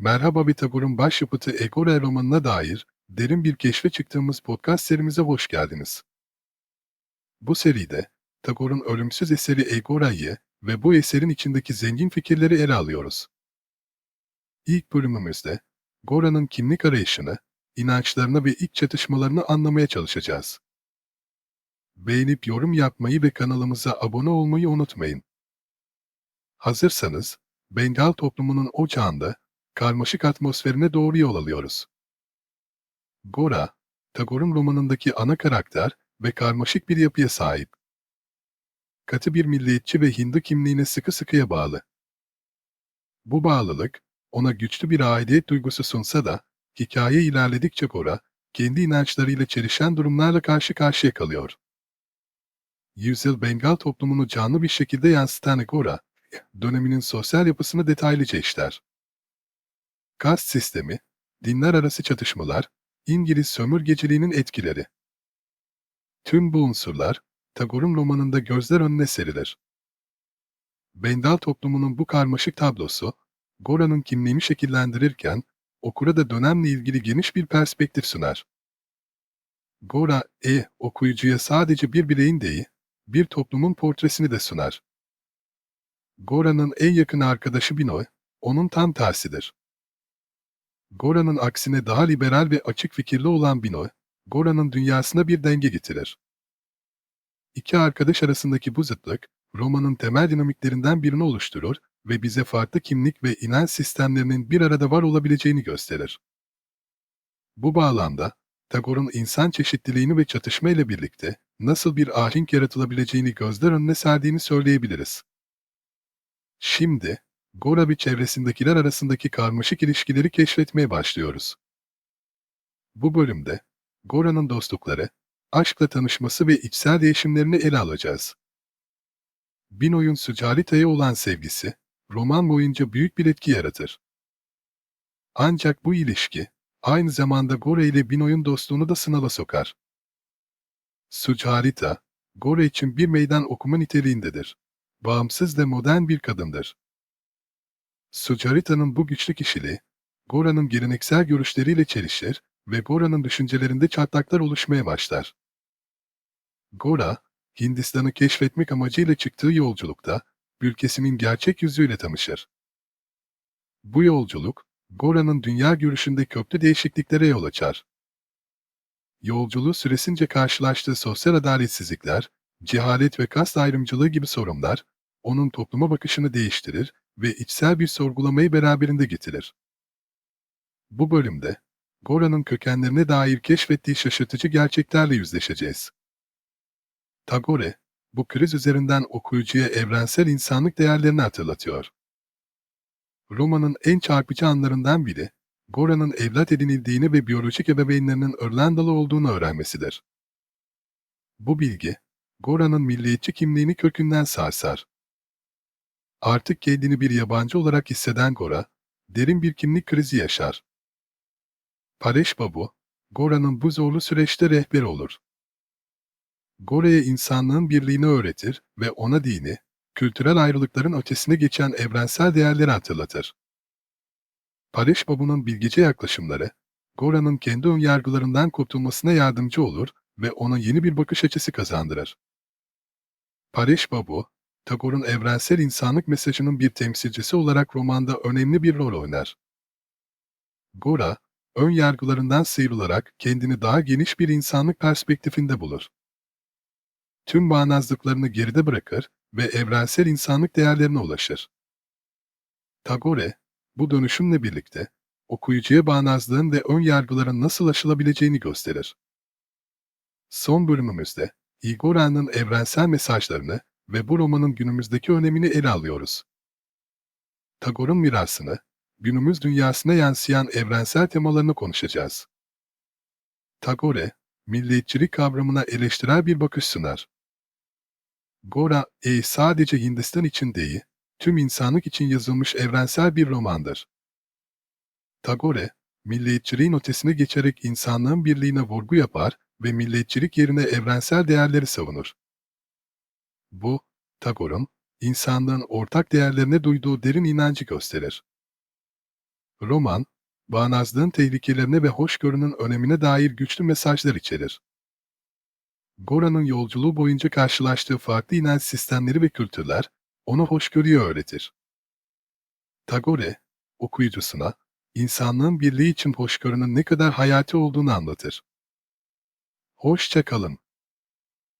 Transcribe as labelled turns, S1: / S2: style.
S1: Merhaba Bitagor'un başyapıtı Egora romanına dair derin bir keşfe çıktığımız podcast serimize hoş geldiniz. Bu seride Tagor'un ölümsüz eseri Egora'yı ve bu eserin içindeki zengin fikirleri ele alıyoruz. İlk bölümümüzde Gora'nın kimlik arayışını, inançlarını ve ilk çatışmalarını anlamaya çalışacağız. Beğenip yorum yapmayı ve kanalımıza abone olmayı unutmayın. Hazırsanız, Bengal toplumunun ocağında karmaşık atmosferine doğru yol alıyoruz. Gora, Tagore'un romanındaki ana karakter ve karmaşık bir yapıya sahip. Katı bir milliyetçi ve Hindu kimliğine sıkı sıkıya bağlı. Bu bağlılık, ona güçlü bir aidiyet duygusu sunsa da, hikaye ilerledikçe Gora, kendi inançlarıyla çelişen durumlarla karşı karşıya kalıyor. Yüzyıl Bengal toplumunu canlı bir şekilde yansıtan Gora, döneminin sosyal yapısını detaylıca işler. Kast sistemi, dinler arası çatışmalar, İngiliz sömürgeciliğinin etkileri. Tüm bu unsurlar, Tagore'un romanında gözler önüne serilir. Bendal toplumunun bu karmaşık tablosu, Gora'nın kimliğini şekillendirirken, okura da dönemle ilgili geniş bir perspektif sunar. Gora, e, okuyucuya sadece bir bireyin değil, bir toplumun portresini de sunar. Gora'nın en yakın arkadaşı Binoy, onun tam tersidir. Gora'nın aksine daha liberal ve açık fikirli olan Binoy, Gora'nın dünyasına bir denge getirir. İki arkadaş arasındaki bu zıtlık, romanın temel dinamiklerinden birini oluşturur ve bize farklı kimlik ve inanç sistemlerinin bir arada var olabileceğini gösterir. Bu bağlamda, Tagore'un insan çeşitliliğini ve çatışma ile birlikte nasıl bir ahenk yaratılabileceğini gözler önüne serdiğini söyleyebiliriz. Şimdi, Gora çevresindekiler arasındaki karmaşık ilişkileri keşfetmeye başlıyoruz. Bu bölümde, Gora'nın dostlukları, aşkla tanışması ve içsel değişimlerini ele alacağız. Binoy'un Sucarita'ya olan sevgisi, roman boyunca büyük bir etki yaratır. Ancak bu ilişki, aynı zamanda Gora ile Binoy'un dostluğunu da sınava sokar. Sucarita, Gora için bir meydan okuma niteliğindedir. Bağımsız ve modern bir kadındır. Sucarita'nın bu güçlü kişiliği, Gora'nın geleneksel görüşleriyle çelişir ve Gora'nın düşüncelerinde çatlaklar oluşmaya başlar. Gora, Hindistan'ı keşfetmek amacıyla çıktığı yolculukta, ülkesinin gerçek yüzüyle tanışır. Bu yolculuk, Gora'nın dünya görüşünde köklü değişikliklere yol açar. Yolculuğu süresince karşılaştığı sosyal adaletsizlikler, cehalet ve kast ayrımcılığı gibi sorunlar, onun topluma bakışını değiştirir ve içsel bir sorgulamayı beraberinde getirir. Bu bölümde, Gora'nın kökenlerine dair keşfettiği şaşırtıcı gerçeklerle yüzleşeceğiz. Tagore, bu kriz üzerinden okuyucuya evrensel insanlık değerlerini hatırlatıyor. Romanın en çarpıcı anlarından biri, Gora'nın evlat edinildiğini ve biyolojik ebeveynlerinin Irlandalı olduğunu öğrenmesidir. Bu bilgi, Gora'nın milliyetçi kimliğini kökünden sarsar. Artık kendini bir yabancı olarak hisseden Gora, derin bir kimlik krizi yaşar. Paresh Babu, Gora'nın bu zorlu süreçte rehber olur. Gora'ya insanlığın birliğini öğretir ve ona dini, kültürel ayrılıkların ötesine geçen evrensel değerleri hatırlatır. Paresh Babu'nun bilgice yaklaşımları, Gora'nın kendi önyargılarından kurtulmasına yardımcı olur ve ona yeni bir bakış açısı kazandırır. Paresh Babu, Tagore'un evrensel insanlık mesajının bir temsilcisi olarak romanda önemli bir rol oynar. Gora, ön yargılarından sıyrılarak kendini daha geniş bir insanlık perspektifinde bulur. Tüm bağnazlıklarını geride bırakır ve evrensel insanlık değerlerine ulaşır. Tagore, bu dönüşümle birlikte okuyucuya bağnazlığın ve ön yargıların nasıl aşılabileceğini gösterir. Son bölümümüzde Igora'nın evrensel mesajlarını ve bu romanın günümüzdeki önemini ele alıyoruz. Tagore'un mirasını, günümüz dünyasına yansıyan evrensel temalarını konuşacağız. Tagore, milliyetçilik kavramına eleştirel bir bakış sunar. Gora, e sadece Hindistan için değil, tüm insanlık için yazılmış evrensel bir romandır. Tagore, milliyetçiliğin ötesine geçerek insanlığın birliğine vurgu yapar ve milliyetçilik yerine evrensel değerleri savunur. Bu, Tagore'un, insanlığın ortak değerlerine duyduğu derin inancı gösterir. Roman, bağnazlığın tehlikelerine ve hoşgörünün önemine dair güçlü mesajlar içerir. Gora'nın yolculuğu boyunca karşılaştığı farklı inanç sistemleri ve kültürler, ona hoşgörüyü öğretir. Tagore, okuyucusuna, insanlığın birliği için hoşgörünün ne kadar hayati olduğunu anlatır. Hoşça kalın.